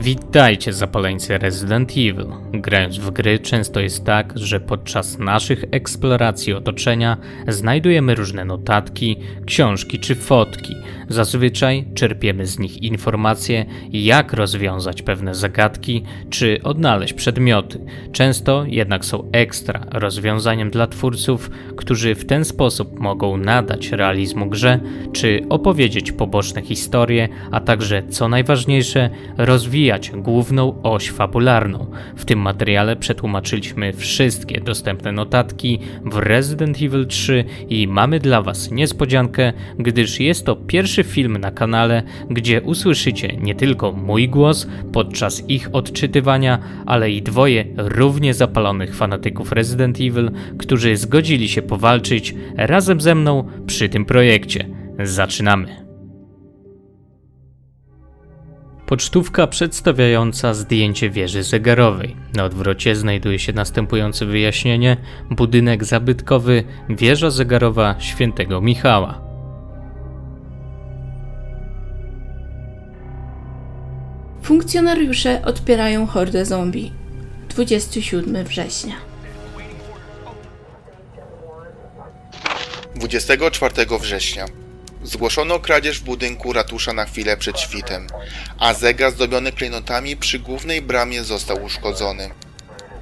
Witajcie zapaleńcy Resident Evil. Grając w gry często jest tak, że podczas naszych eksploracji otoczenia znajdujemy różne notatki, książki czy fotki. Zazwyczaj czerpiemy z nich informacje, jak rozwiązać pewne zagadki czy odnaleźć przedmioty. Często jednak są ekstra rozwiązaniem dla twórców, którzy w ten sposób mogą nadać realizmu grze czy opowiedzieć poboczne historie, a także co najważniejsze, rozwijać główną oś fabularną. W tym materiale przetłumaczyliśmy wszystkie dostępne notatki w Resident Evil 3 i mamy dla Was niespodziankę, gdyż jest to pierwszy film na kanale, gdzie usłyszycie nie tylko mój głos podczas ich odczytywania, ale i dwoje równie zapalonych fanatyków Resident Evil, którzy zgodzili się powalczyć razem ze mną przy tym projekcie. Zaczynamy. Pocztówka przedstawiająca zdjęcie wieży zegarowej. Na odwrocie znajduje się następujące wyjaśnienie: budynek zabytkowy, wieża zegarowa świętego Michała. Funkcjonariusze odpierają hordę zombie. 27 września. 24 września. Zgłoszono kradzież w budynku ratusza na chwilę przed świtem, a zegar zdobiony klejnotami przy głównej bramie został uszkodzony.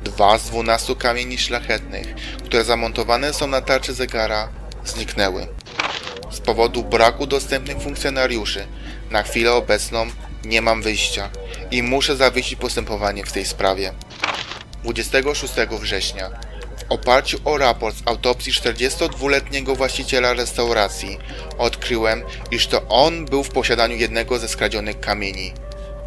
Dwa z dwunastu kamieni szlachetnych, które zamontowane są na tarczy zegara, zniknęły. Z powodu braku dostępnych funkcjonariuszy, na chwilę obecną nie mam wyjścia i muszę zawiesić postępowanie w tej sprawie. 26 września. Oparciu o raport z autopsji 42-letniego właściciela restauracji odkryłem, iż to on był w posiadaniu jednego ze skradzionych kamieni.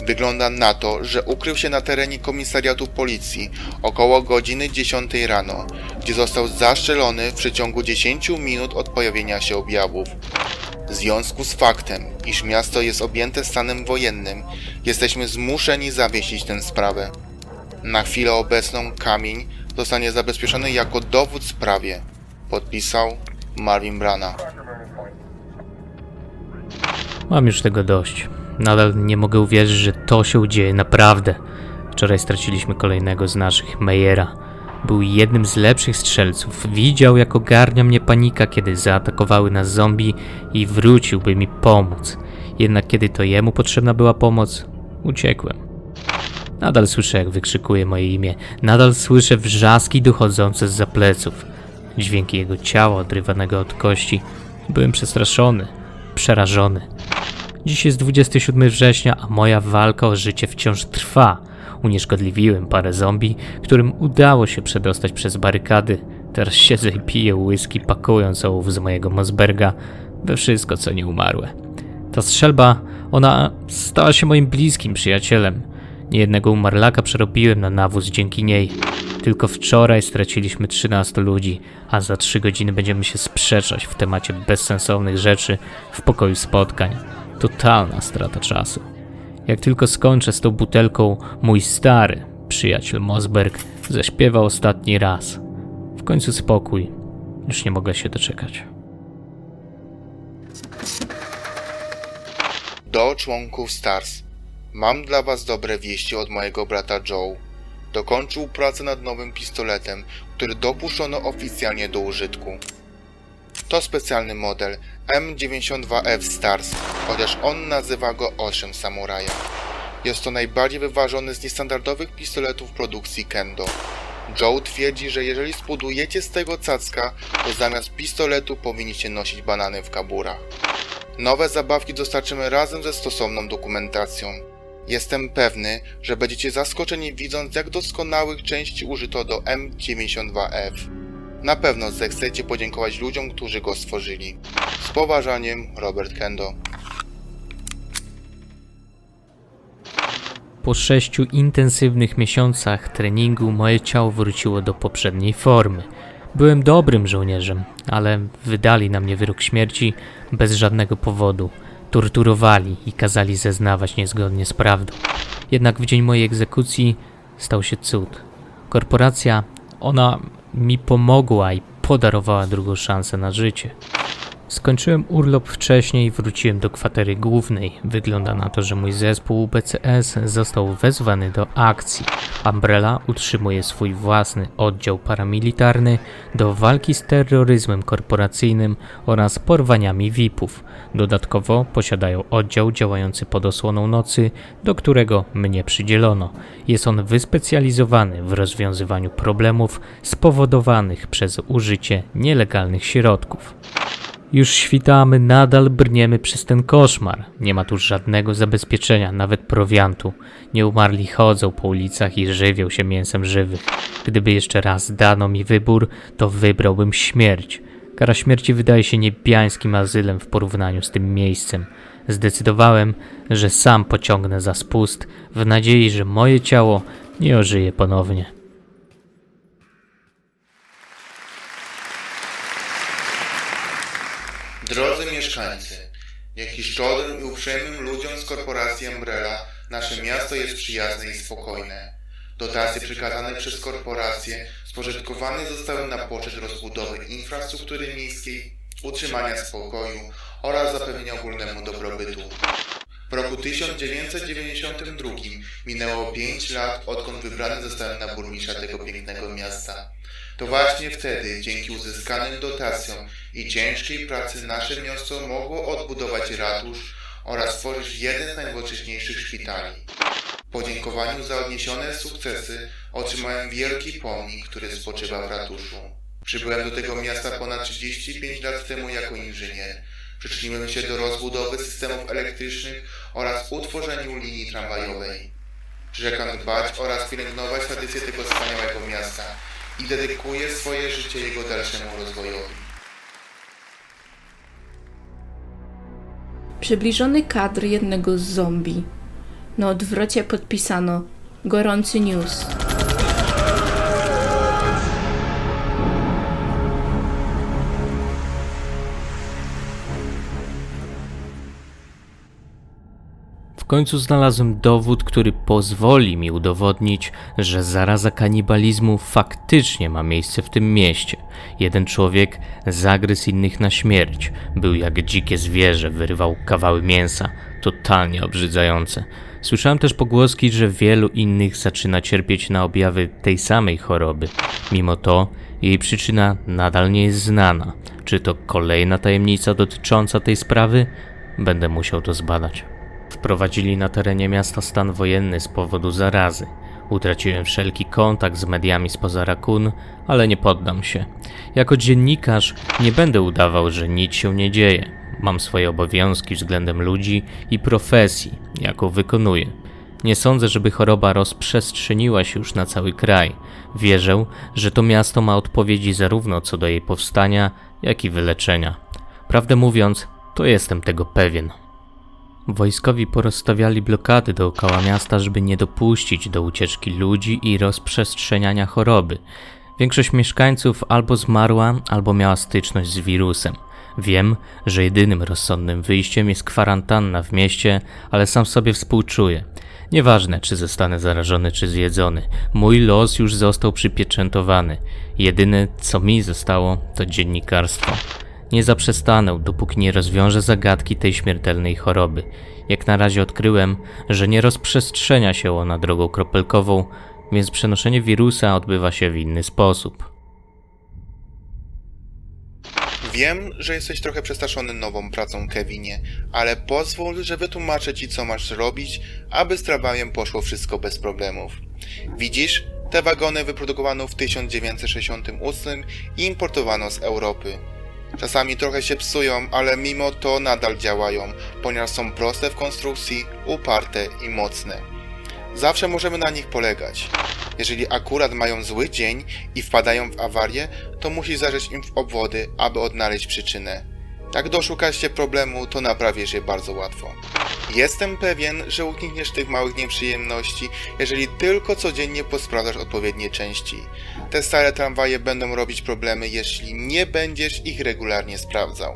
Wygląda na to, że ukrył się na terenie komisariatu policji około godziny 10 rano, gdzie został zastrzelony w przeciągu 10 minut od pojawienia się objawów. W związku z faktem, iż miasto jest objęte stanem wojennym, jesteśmy zmuszeni zawiesić tę sprawę. Na chwilę obecną kamień zostanie zabezpieczony jako dowód w sprawie. Podpisał Marvin Brana. Mam już tego dość. Nadal nie mogę uwierzyć, że to się dzieje naprawdę. Wczoraj straciliśmy kolejnego z naszych, Meyera. Był jednym z lepszych strzelców. Widział, jak ogarnia mnie panika, kiedy zaatakowały nas zombie i wrócił, by mi pomóc. Jednak kiedy to jemu potrzebna była pomoc, uciekłem. Nadal słyszę, jak wykrzykuje moje imię. Nadal słyszę wrzaski dochodzące z pleców. Dźwięki jego ciała odrywanego od kości. Byłem przestraszony, przerażony. Dziś jest 27 września, a moja walka o życie wciąż trwa. Unieszkodliwiłem parę zombie, którym udało się przedostać przez barykady. Teraz siedzę i piję whisky, pakując ołów z mojego Mosberga we wszystko, co nie umarłe. Ta strzelba, ona stała się moim bliskim przyjacielem. Niejednego umarlaka przerobiłem na nawóz dzięki niej. Tylko wczoraj straciliśmy 13 ludzi, a za 3 godziny będziemy się sprzeczać w temacie bezsensownych rzeczy w pokoju spotkań. Totalna strata czasu. Jak tylko skończę z tą butelką, mój stary przyjaciel Mosberg zaśpiewa ostatni raz. W końcu spokój. Już nie mogę się doczekać. Do członków STARS. Mam dla was dobre wieści od mojego brata Joe. Dokończył pracę nad nowym pistoletem, który dopuszczono oficjalnie do użytku. To specjalny model M92F Stars, chociaż on nazywa go Ocean Samuraja. Jest to najbardziej wyważony z niestandardowych pistoletów produkcji Kendo. Joe twierdzi, że jeżeli spudujecie z tego cacka, to zamiast pistoletu powinniście nosić banany w kaburach. Nowe zabawki dostarczymy razem ze stosowną dokumentacją. Jestem pewny, że będziecie zaskoczeni widząc jak doskonałych części użyto do M92F. Na pewno zechcecie podziękować ludziom, którzy go stworzyli. Z poważaniem, Robert Kendo. Po sześciu intensywnych miesiącach treningu moje ciało wróciło do poprzedniej formy. Byłem dobrym żołnierzem, ale wydali na mnie wyrok śmierci bez żadnego powodu. Torturowali i kazali zeznawać niezgodnie z prawdą. Jednak w dzień mojej egzekucji stał się cud. Korporacja, ona mi pomogła i podarowała drugą szansę na życie. Skończyłem urlop wcześniej i wróciłem do kwatery głównej. Wygląda na to, że mój zespół BCS został wezwany do akcji. Umbrella utrzymuje swój własny oddział paramilitarny do walki z terroryzmem korporacyjnym oraz porwaniami VIP-ów. Dodatkowo posiadają oddział działający pod osłoną nocy, do którego mnie przydzielono. Jest on wyspecjalizowany w rozwiązywaniu problemów spowodowanych przez użycie nielegalnych środków. Już świtamy, nadal brniemy przez ten koszmar. Nie ma tu żadnego zabezpieczenia, nawet prowiantu. Nieumarli chodzą po ulicach i żywią się mięsem żywych. Gdyby jeszcze raz dano mi wybór, to wybrałbym śmierć. Kara śmierci wydaje się niebiańskim azylem w porównaniu z tym miejscem. Zdecydowałem, że sam pociągnę za spust, w nadziei, że moje ciało nie ożyje ponownie. Drodzy mieszkańcy, dzięki szczodrym i uprzejmym ludziom z korporacji Umbrella nasze miasto jest przyjazne i spokojne. Dotacje przekazane przez korporacje spożytkowane zostały na poczet rozbudowy infrastruktury miejskiej, utrzymania spokoju oraz zapewnienia ogólnemu dobrobytu. W roku 1992 minęło 5 lat, odkąd wybrany zostałem na burmistrza tego pięknego miasta. To właśnie wtedy, dzięki uzyskanym dotacjom i ciężkiej pracy, nasze miasto mogło odbudować ratusz oraz stworzyć jeden z najnowocześniejszych szpitali. W podziękowaniu za odniesione sukcesy otrzymałem wielki pomnik, który spoczywa w ratuszu. Przybyłem do tego miasta ponad 35 lat temu jako inżynier. Przyczyniłem się do rozbudowy systemów elektrycznych oraz utworzeniu linii tramwajowej. Przyrzekam dbać oraz pielęgnować tradycje tego wspaniałego miasta i dedykuję swoje życie jego dalszemu rozwojowi. Przybliżony kadr jednego z zombie. Na odwrocie podpisano Gorący news. Końcu znalazłem dowód, który pozwoli mi udowodnić, że zaraza kanibalizmu faktycznie ma miejsce w tym mieście. Jeden człowiek zagryzł innych na śmierć. Był jak dzikie zwierzę, wyrywał kawały mięsa. Totalnie obrzydzające. Słyszałem też pogłoski, że wielu innych zaczyna cierpieć na objawy tej samej choroby. Mimo to jej przyczyna nadal nie jest znana. Czy to kolejna tajemnica dotycząca tej sprawy? Będę musiał to zbadać. Wprowadzili na terenie miasta stan wojenny z powodu zarazy. Utraciłem wszelki kontakt z mediami spoza Rakun, ale nie poddam się. Jako dziennikarz nie będę udawał, że nic się nie dzieje. Mam swoje obowiązki względem ludzi i profesji, jaką wykonuję. Nie sądzę, żeby choroba rozprzestrzeniła się już na cały kraj. Wierzę, że to miasto ma odpowiedzi zarówno co do jej powstania, jak i wyleczenia. Prawdę mówiąc, to jestem tego pewien. Wojskowi porozstawiali blokady dookoła miasta, żeby nie dopuścić do ucieczki ludzi i rozprzestrzeniania choroby. Większość mieszkańców albo zmarła, albo miała styczność z wirusem. Wiem, że jedynym rozsądnym wyjściem jest kwarantanna w mieście, ale sam sobie współczuję. Nieważne, czy zostanę zarażony, czy zjedzony. Mój los już został przypieczętowany. Jedyne, co mi zostało, to dziennikarstwo. Nie zaprzestanę, dopóki nie rozwiążę zagadki tej śmiertelnej choroby. Jak na razie odkryłem, że nie rozprzestrzenia się ona drogą kropelkową, więc przenoszenie wirusa odbywa się w inny sposób. Wiem, że jesteś trochę przestraszony nową pracą, Kevinie, ale pozwól, że wytłumaczę ci, co masz robić, aby z tramwajem poszło wszystko bez problemów. Widzisz, te wagony wyprodukowano w 1968 i importowano z Europy. Czasami trochę się psują, ale mimo to nadal działają, ponieważ są proste w konstrukcji, uparte i mocne. Zawsze możemy na nich polegać. Jeżeli akurat mają zły dzień i wpadają w awarię, to musisz zajrzeć im w obwody, aby odnaleźć przyczynę. Jak doszukasz się problemu, to naprawisz je bardzo łatwo. Jestem pewien, że unikniesz tych małych nieprzyjemności, jeżeli tylko codziennie posprawdzasz odpowiednie części. Te stare tramwaje będą robić problemy, jeśli nie będziesz ich regularnie sprawdzał.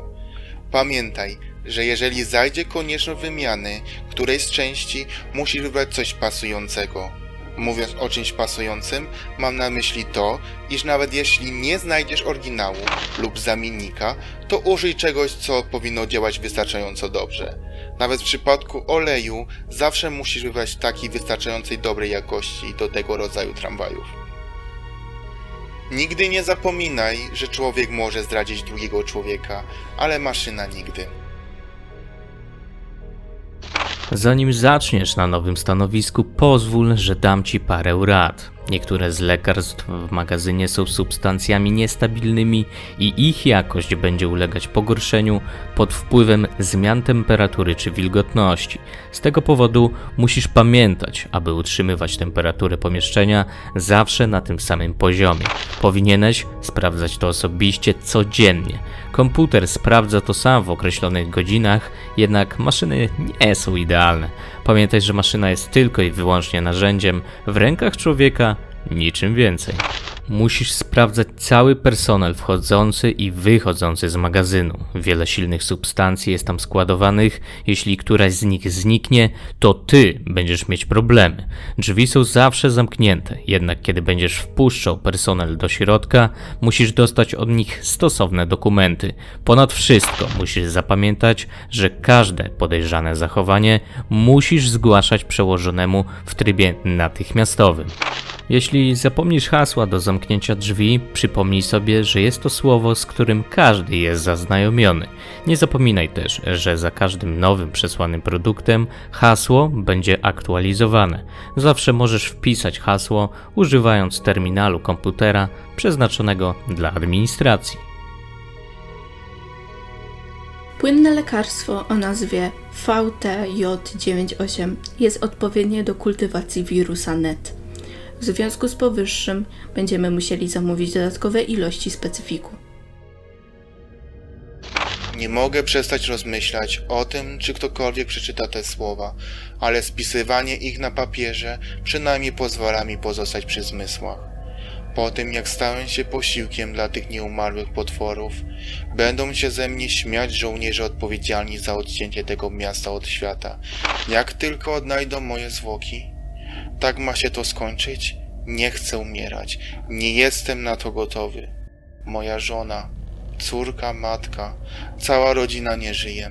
Pamiętaj, że jeżeli zajdzie konieczność wymiany którejś z części, musisz wybrać coś pasującego. Mówiąc o czymś pasującym, mam na myśli to, iż nawet jeśli nie znajdziesz oryginału lub zamiennika, to użyj czegoś, co powinno działać wystarczająco dobrze. Nawet w przypadku oleju zawsze musisz wybrać taki wystarczającej dobrej jakości do tego rodzaju tramwajów. Nigdy nie zapominaj, że człowiek może zdradzić drugiego człowieka, ale maszyna nigdy. Zanim zaczniesz na nowym stanowisku, pozwól, że dam ci parę rad. Niektóre z lekarstw w magazynie są substancjami niestabilnymi i ich jakość będzie ulegać pogorszeniu pod wpływem zmian temperatury czy wilgotności. Z tego powodu musisz pamiętać, aby utrzymywać temperaturę pomieszczenia zawsze na tym samym poziomie. Powinieneś sprawdzać to osobiście codziennie. Komputer sprawdza to sam w określonych godzinach, jednak maszyny nie są idealne. Pamiętaj, że maszyna jest tylko i wyłącznie narzędziem w rękach człowieka, niczym więcej. Musisz sprawdzać cały personel wchodzący i wychodzący z magazynu. Wiele silnych substancji jest tam składowanych. Jeśli któraś z nich zniknie, to ty będziesz mieć problemy. Drzwi są zawsze zamknięte, jednak kiedy będziesz wpuszczał personel do środka, musisz dostać od nich stosowne dokumenty. Ponad wszystko musisz zapamiętać, że każde podejrzane zachowanie musisz zgłaszać przełożonemu w trybie natychmiastowym. Jeśli zapomnisz hasła do zamknięcia drzwi, przypomnij sobie, że jest to słowo, z którym każdy jest zaznajomiony. Nie zapominaj też, że za każdym nowym przesłanym produktem hasło będzie aktualizowane. Zawsze możesz wpisać hasło używając terminalu komputera przeznaczonego dla administracji. Płynne lekarstwo o nazwie VTJ98 jest odpowiednie do kultywacji wirusa NET. W związku z powyższym będziemy musieli zamówić dodatkowe ilości specyfiku. Nie mogę przestać rozmyślać o tym, czy ktokolwiek przeczyta te słowa, ale spisywanie ich na papierze przynajmniej pozwala mi pozostać przy zmysłach. Po tym, jak stałem się posiłkiem dla tych nieumarłych potworów, będą się ze mnie śmiać żołnierze odpowiedzialni za odcięcie tego miasta od świata. Jak tylko odnajdą moje zwłoki, tak ma się to skończyć? Nie chcę umierać. Nie jestem na to gotowy. Moja żona, córka, matka, cała rodzina nie żyje.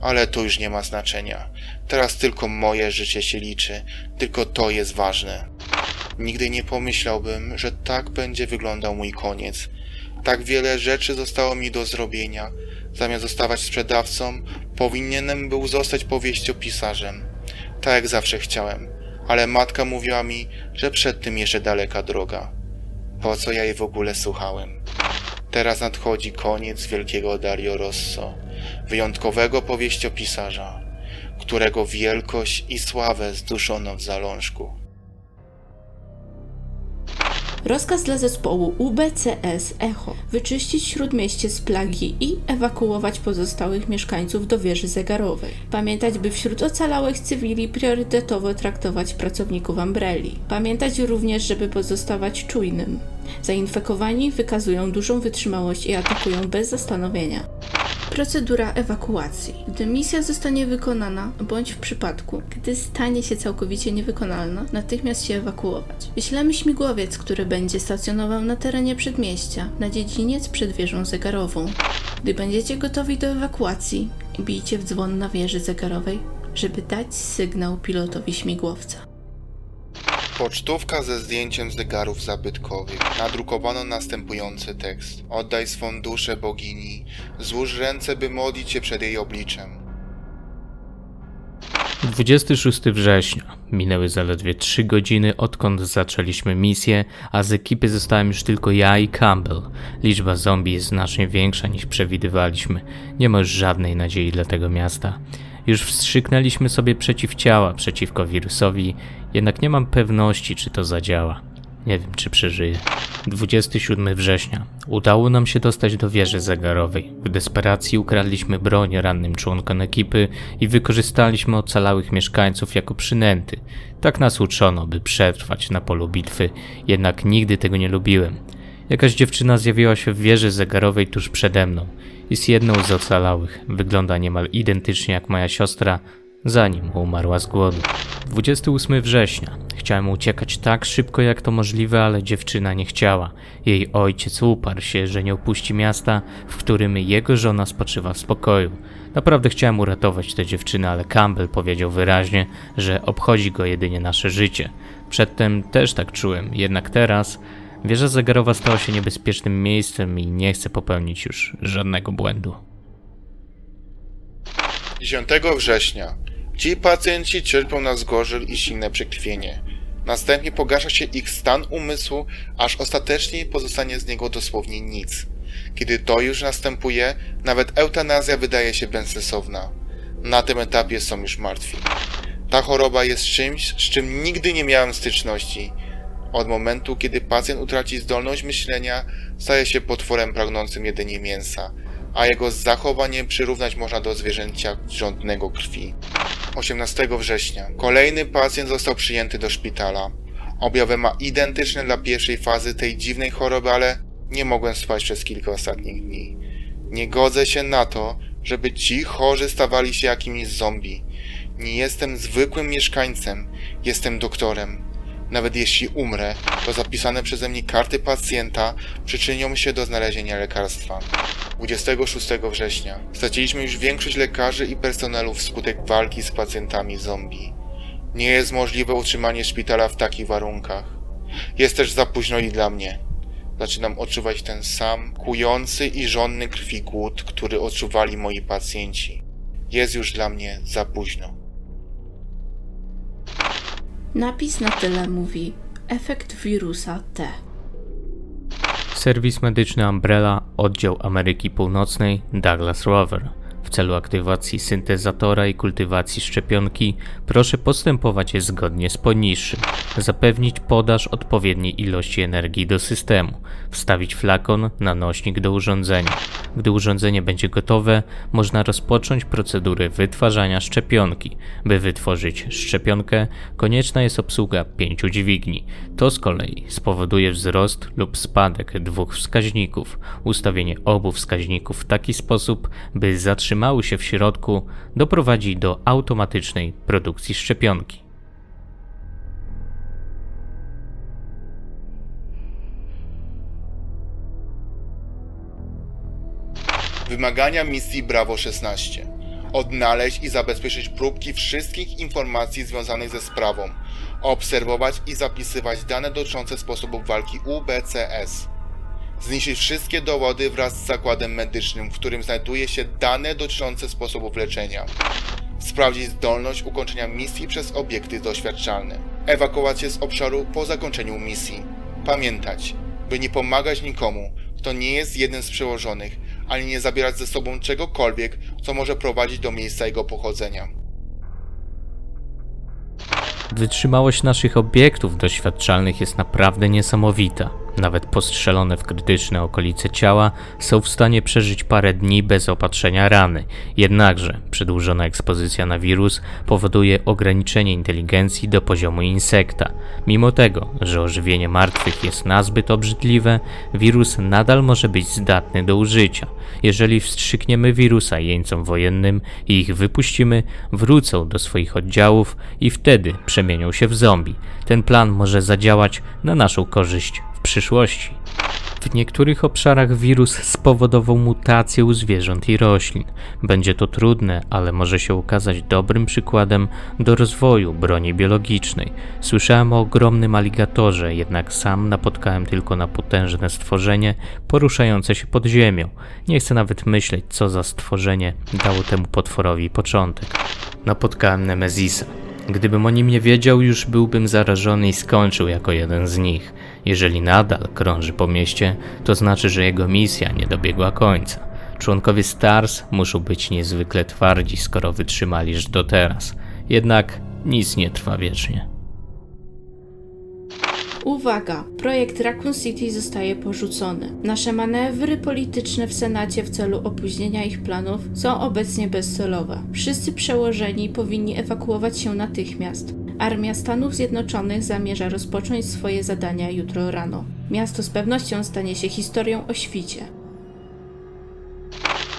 Ale to już nie ma znaczenia. Teraz tylko moje życie się liczy. Tylko to jest ważne. Nigdy nie pomyślałbym, że tak będzie wyglądał mój koniec. Tak wiele rzeczy zostało mi do zrobienia. Zamiast zostawać sprzedawcą, powinienem był zostać powieściopisarzem. Tak jak zawsze chciałem. Ale matka mówiła mi, że przed tym jeszcze daleka droga. Po co ja jej w ogóle słuchałem? Teraz nadchodzi koniec wielkiego Dario Rosso, wyjątkowego powieściopisarza, którego wielkość i sławę zduszono w zalążku. Rozkaz dla zespołu UBCS Echo wyczyścić śródmieście z plagi i ewakuować pozostałych mieszkańców do wieży zegarowej. Pamiętać, by wśród ocalałych cywili priorytetowo traktować pracowników Umbrelli. Pamiętać również, żeby pozostawać czujnym. Zainfekowani wykazują dużą wytrzymałość i atakują bez zastanowienia. Procedura ewakuacji. Gdy misja zostanie wykonana, bądź w przypadku, gdy stanie się całkowicie niewykonalna, natychmiast się ewakuować. Wyślemy śmigłowiec, który będzie stacjonował na terenie przedmieścia, na dziedziniec przed wieżą zegarową. Gdy będziecie gotowi do ewakuacji, bijcie w dzwon na wieży zegarowej, żeby dać sygnał pilotowi śmigłowca. Pocztówka ze zdjęciem zegarów zabytkowych. Nadrukowano następujący tekst. Oddaj swą duszę bogini. Złóż ręce, by modlić się przed jej obliczem. 26 września. Minęły zaledwie 3 godziny odkąd zaczęliśmy misję, a z ekipy zostałem już tylko ja i Campbell. Liczba zombie jest znacznie większa niż przewidywaliśmy. Nie ma już żadnej nadziei dla tego miasta. Już wstrzyknęliśmy sobie przeciwciała przeciwko wirusowi, jednak nie mam pewności, czy to zadziała. Nie wiem, czy przeżyję. 27 września. Udało nam się dostać do wieży zegarowej. W desperacji ukradliśmy broń rannym członkom ekipy i wykorzystaliśmy ocalałych mieszkańców jako przynęty. Tak nas uczono, by przetrwać na polu bitwy, jednak nigdy tego nie lubiłem. Jakaś dziewczyna zjawiła się w wieży zegarowej tuż przede mną. Jest jedną z ocalałych. Wygląda niemal identycznie jak moja siostra, zanim umarła z głodu. 28 września. Chciałem uciekać tak szybko jak to możliwe, ale dziewczyna nie chciała. Jej ojciec uparł się, że nie opuści miasta, w którym jego żona spoczywa w spokoju. Naprawdę chciałem uratować tę dziewczynę, ale Campbell powiedział wyraźnie, że obchodzi go jedynie nasze życie. Przedtem też tak czułem, jednak teraz wieża zegarowa stała się niebezpiecznym miejscem i nie chcę popełnić już żadnego błędu. 10 września. Ci pacjenci cierpią na zgorzel i silne przekrwienie. Następnie pogarsza się ich stan umysłu, aż ostatecznie pozostanie z niego dosłownie nic. Kiedy to już następuje, nawet eutanazja wydaje się bezsensowna. Na tym etapie są już martwi. Ta choroba jest czymś, z czym nigdy nie miałem styczności. Od momentu, kiedy pacjent utraci zdolność myślenia, staje się potworem pragnącym jedynie mięsa, a jego zachowanie przyrównać można do zwierzęcia żądnego krwi. 18 września. Kolejny pacjent został przyjęty do szpitala. Objawy ma identyczne dla pierwszej fazy tej dziwnej choroby, ale nie mogłem spać przez kilka ostatnich dni. Nie godzę się na to, żeby ci chorzy stawali się jakimiś zombie. Nie jestem zwykłym mieszkańcem, jestem doktorem. Nawet jeśli umrę, to zapisane przeze mnie karty pacjenta przyczynią się do znalezienia lekarstwa. 26 września. Straciliśmy już większość lekarzy i personelu wskutek walki z pacjentami zombie. Nie jest możliwe utrzymanie szpitala w takich warunkach. Jest też za późno i dla mnie. Zaczynam odczuwać ten sam, kujący i żonny krwi głód, który odczuwali moi pacjenci. Jest już dla mnie za późno. Napis na tyle mówi efekt wirusa T. Serwis medyczny Umbrella, oddział Ameryki Północnej, Douglas Rover. W celu aktywacji syntezatora i kultywacji szczepionki proszę postępować zgodnie z poniższym. Zapewnić podaż odpowiedniej ilości energii do systemu. Wstawić flakon na nośnik do urządzenia. Gdy urządzenie będzie gotowe, można rozpocząć procedurę wytwarzania szczepionki. By wytworzyć szczepionkę, konieczna jest obsługa pięciu dźwigni. To z kolei spowoduje wzrost lub spadek dwóch wskaźników. Ustawienie obu wskaźników w taki sposób, by zatrzymały się w środku, doprowadzi do automatycznej produkcji szczepionki. Wymagania misji Bravo 16. Odnaleźć i zabezpieczyć próbki wszystkich informacji związanych ze sprawą. Obserwować i zapisywać dane dotyczące sposobów walki UBCS. Zniszczyć wszystkie dowody wraz z zakładem medycznym, w którym znajduje się dane dotyczące sposobów leczenia. Sprawdzić zdolność ukończenia misji przez obiekty doświadczalne. Ewakuować się z obszaru po zakończeniu misji. Pamiętać, by nie pomagać nikomu, kto nie jest jednym z przełożonych, ani nie zabierać ze sobą czegokolwiek, co może prowadzić do miejsca jego pochodzenia. Wytrzymałość naszych obiektów doświadczalnych jest naprawdę niesamowita. Nawet postrzelone w krytyczne okolice ciała są w stanie przeżyć parę dni bez opatrzenia rany. Jednakże przedłużona ekspozycja na wirus powoduje ograniczenie inteligencji do poziomu insekta. Mimo tego, że ożywienie martwych jest nazbyt obrzydliwe, wirus nadal może być zdatny do użycia. Jeżeli wstrzykniemy wirusa jeńcom wojennym i ich wypuścimy, wrócą do swoich oddziałów i wtedy przemienią się w zombie. Ten plan może zadziałać na naszą korzyść przyszłości. W niektórych obszarach wirus spowodował mutację u zwierząt i roślin. Będzie to trudne, ale może się okazać dobrym przykładem do rozwoju broni biologicznej. Słyszałem o ogromnym aligatorze, jednak sam napotkałem tylko na potężne stworzenie poruszające się pod ziemią. Nie chcę nawet myśleć, co za stworzenie dało temu potworowi początek. Napotkałem Nemezisa. Gdybym o nim nie wiedział, już byłbym zarażony i skończył jako jeden z nich. Jeżeli nadal krąży po mieście, to znaczy, że jego misja nie dobiegła końca. Członkowie STARS muszą być niezwykle twardzi, skoro wytrzymali aż do teraz. Jednak nic nie trwa wiecznie. Uwaga! Projekt Raccoon City zostaje porzucony. Nasze manewry polityczne w Senacie w celu opóźnienia ich planów są obecnie bezcelowe. Wszyscy przełożeni powinni ewakuować się natychmiast. Armia Stanów Zjednoczonych zamierza rozpocząć swoje zadania jutro rano. Miasto z pewnością stanie się historią o świcie.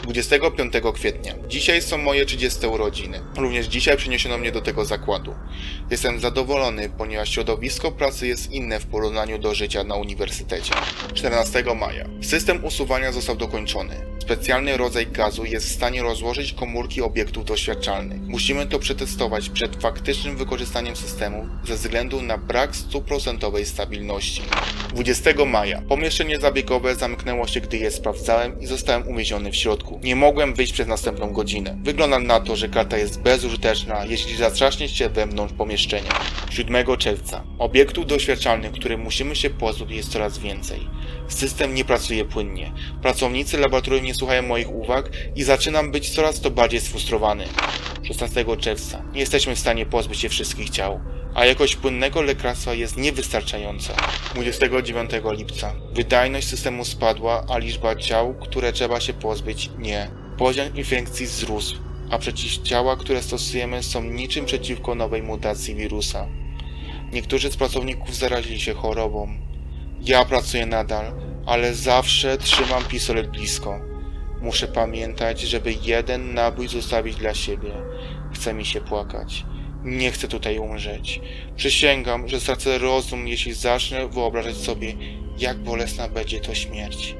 25 kwietnia. Dzisiaj są moje 30 urodziny. Również dzisiaj przeniesiono mnie do tego zakładu. Jestem zadowolony, ponieważ środowisko pracy jest inne w porównaniu do życia na uniwersytecie. 14 maja. System usuwania został dokończony. Specjalny rodzaj gazu jest w stanie rozłożyć komórki obiektów doświadczalnych. Musimy to przetestować przed faktycznym wykorzystaniem systemu ze względu na brak stuprocentowej stabilności. 20 maja. Pomieszczenie zabiegowe zamknęło się, gdy je sprawdzałem i zostałem uwięziony w środku. Nie mogłem wyjść przez następną godzinę. Wygląda na to, że karta jest bezużyteczna, jeśli zatrzaśnie się wewnątrz pomieszczenia. 7 czerwca. Obiektów doświadczalnych, które musimy się pozbyć jest coraz więcej. System nie pracuje płynnie. Pracownicy laboratorium nie słuchają moich uwag i zaczynam być coraz to bardziej sfrustrowany. 16 czerwca. Nie jesteśmy w stanie pozbyć się wszystkich ciał, a jakość płynnego lekarstwa jest niewystarczająca. 29 lipca. Wydajność systemu spadła, a liczba ciał, które trzeba się pozbyć, nie. Poziom infekcji wzrósł, a przeciwciała, które stosujemy są niczym przeciwko nowej mutacji wirusa. Niektórzy z pracowników zarazili się chorobą. Ja pracuję nadal, ale zawsze trzymam pistolet blisko. Muszę pamiętać, żeby jeden nabój zostawić dla siebie. Chce mi się płakać. Nie chcę tutaj umrzeć. Przysięgam, że stracę rozum, jeśli zacznę wyobrażać sobie, jak bolesna będzie to śmierć.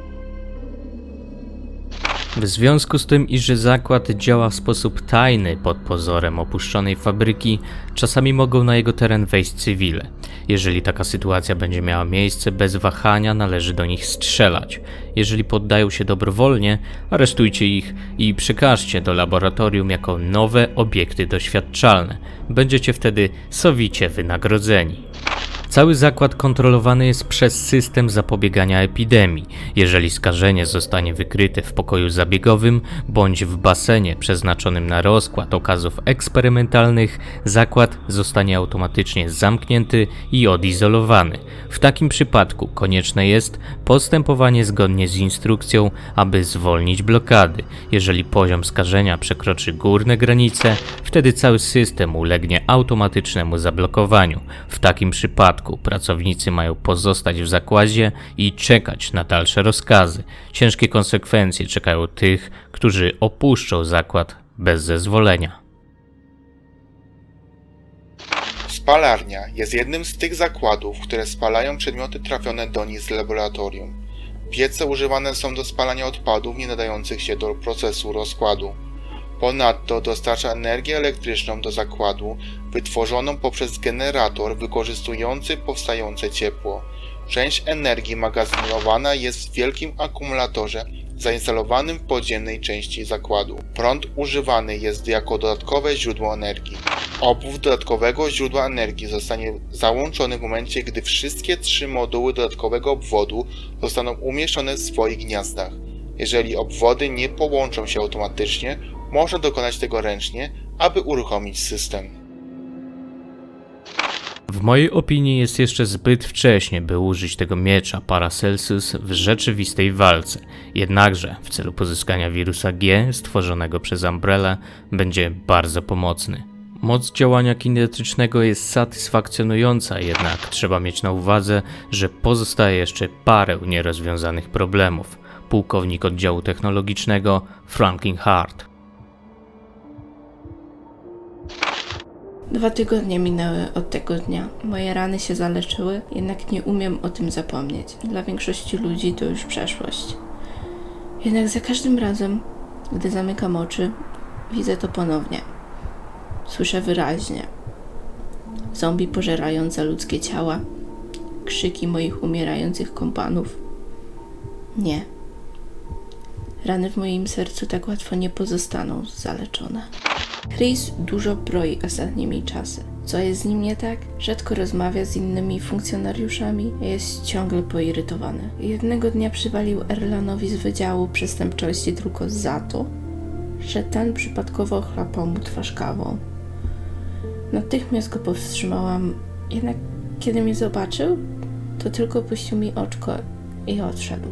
W związku z tym, iż zakład działa w sposób tajny pod pozorem opuszczonej fabryki, czasami mogą na jego teren wejść cywile. Jeżeli taka sytuacja będzie miała miejsce, bez wahania należy do nich strzelać. Jeżeli poddają się dobrowolnie, aresztujcie ich i przekażcie do laboratorium jako nowe obiekty doświadczalne. Będziecie wtedy sowicie wynagrodzeni. Cały zakład kontrolowany jest przez system zapobiegania epidemii. Jeżeli skażenie zostanie wykryte w pokoju zabiegowym bądź w basenie przeznaczonym na rozkład okazów eksperymentalnych, zakład zostanie automatycznie zamknięty i odizolowany. W takim przypadku konieczne jest postępowanie zgodnie z instrukcją, aby zwolnić blokady. Jeżeli poziom skażenia przekroczy górne granice, wtedy cały system ulegnie automatycznemu zablokowaniu. W takim przypadku pracownicy mają pozostać w zakładzie i czekać na dalsze rozkazy. Ciężkie konsekwencje czekają tych, którzy opuszczą zakład bez zezwolenia. Spalarnia jest jednym z tych zakładów, które spalają przedmioty trafione do nich z laboratorium. Piece używane są do spalania odpadów nie nadających się do procesu rozkładu. Ponadto dostarcza energię elektryczną do zakładu, wytworzoną poprzez generator wykorzystujący powstające ciepło. Część energii magazynowana jest w wielkim akumulatorze zainstalowanym w podziemnej części zakładu. Prąd używany jest jako dodatkowe źródło energii. Obwód dodatkowego źródła energii zostanie załączony w momencie, gdy wszystkie trzy moduły dodatkowego obwodu zostaną umieszczone w swoich gniazdach. Jeżeli obwody nie połączą się automatycznie, można dokonać tego ręcznie, aby uruchomić system. W mojej opinii jest jeszcze zbyt wcześnie, by użyć tego miecza Paracelsus w rzeczywistej walce. Jednakże w celu pozyskania wirusa G stworzonego przez Umbrella będzie bardzo pomocny. Moc działania kinetycznego jest satysfakcjonująca, jednak trzeba mieć na uwadze, że pozostaje jeszcze parę nierozwiązanych problemów. Pułkownik oddziału technologicznego Franklin Hart. Dwa tygodnie minęły od tego dnia. Moje rany się zaleczyły, jednak nie umiem o tym zapomnieć. Dla większości ludzi to już przeszłość. Jednak za każdym razem, gdy zamykam oczy, widzę to ponownie. Słyszę wyraźnie. Zombie pożerające ludzkie ciała, krzyki moich umierających kompanów. Nie. Rany w moim sercu tak łatwo nie pozostaną zaleczone. Chris dużo broi ostatnimi czasy. Co jest z nim nie tak? Rzadko rozmawia z innymi funkcjonariuszami, jest ciągle poirytowany. Jednego dnia przywalił Erlanowi z Wydziału Przestępczości tylko za to, że ten przypadkowo chlapał mu twarz kawą. Natychmiast go powstrzymałam, jednak kiedy mnie zobaczył, to tylko puścił mi oczko i odszedł.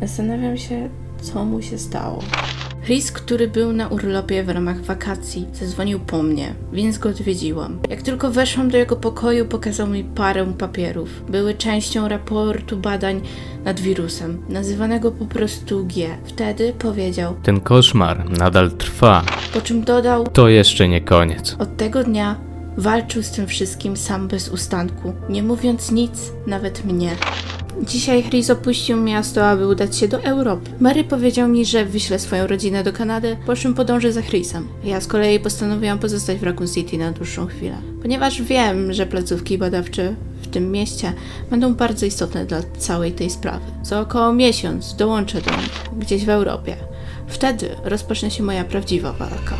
Zastanawiam się, co mu się stało. Chris, który był na urlopie w ramach wakacji, zadzwonił po mnie, więc go odwiedziłam. Jak tylko weszłam do jego pokoju, pokazał mi parę papierów. Były częścią raportu badań nad wirusem, nazywanego po prostu G. Wtedy powiedział, Ten koszmar nadal trwa. po czym dodał, To jeszcze nie koniec. od tego dnia walczył z tym wszystkim sam bez ustanku, nie mówiąc nic, nawet mnie. Dzisiaj Chris opuścił miasto, aby udać się do Europy. Mary powiedział mi, że wyśle swoją rodzinę do Kanady, po czym podąży za Chrisem. Ja z kolei postanowiłam pozostać w Raccoon City na dłuższą chwilę, ponieważ wiem, że placówki badawcze w tym mieście będą bardzo istotne dla całej tej sprawy. Za około miesiąc dołączę do nich, gdzieś w Europie. Wtedy rozpocznie się moja prawdziwa walka.